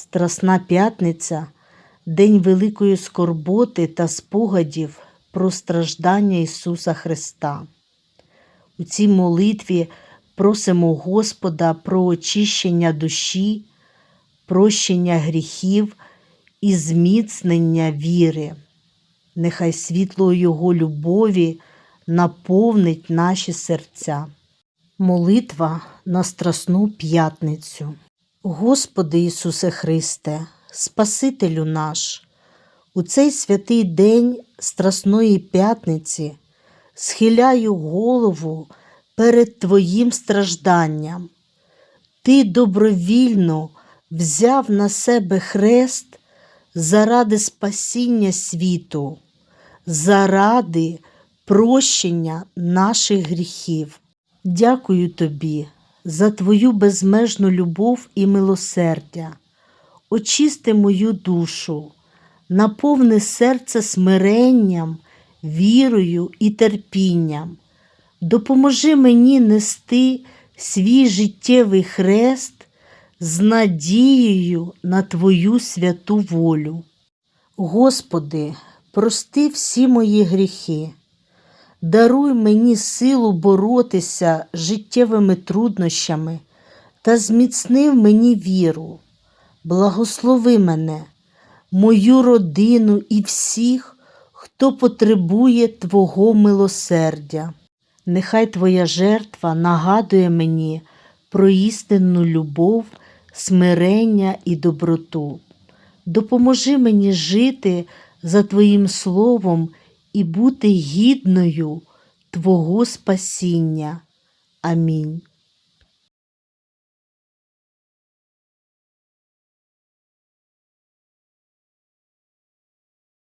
Страсна п'ятниця день великої скорботи та спогадів про страждання Ісуса Христа. У цій молитві просимо Господа про очищення душі, прощення гріхів і зміцнення віри. Нехай світло Його любові наповнить наші серця. Молитва на Страсну п'ятницю. Господи Ісусе Христе, Спасителю наш, у цей святий день Страсної п'ятниці схиляю голову перед Твоїм стражданням. Ти добровільно взяв на себе хрест заради спасіння світу, заради прощення наших гріхів. Дякую тобі за твою безмежну любов і милосердя. Очисти мою душу, наповни серце смиренням, вірою і терпінням. Допоможи мені нести свій життєвий хрест з надією на Твою святу волю. Господи, прости всі мої гріхи. Даруй мені силу боротися з життєвими труднощами та зміцни в мені віру. Благослови мене, мою родину і всіх, хто потребує Твого милосердя. Нехай Твоя жертва нагадує мені про істинну любов, смирення і доброту. Допоможи мені жити за Твоїм словом і бути гідною Твого спасіння. Амінь.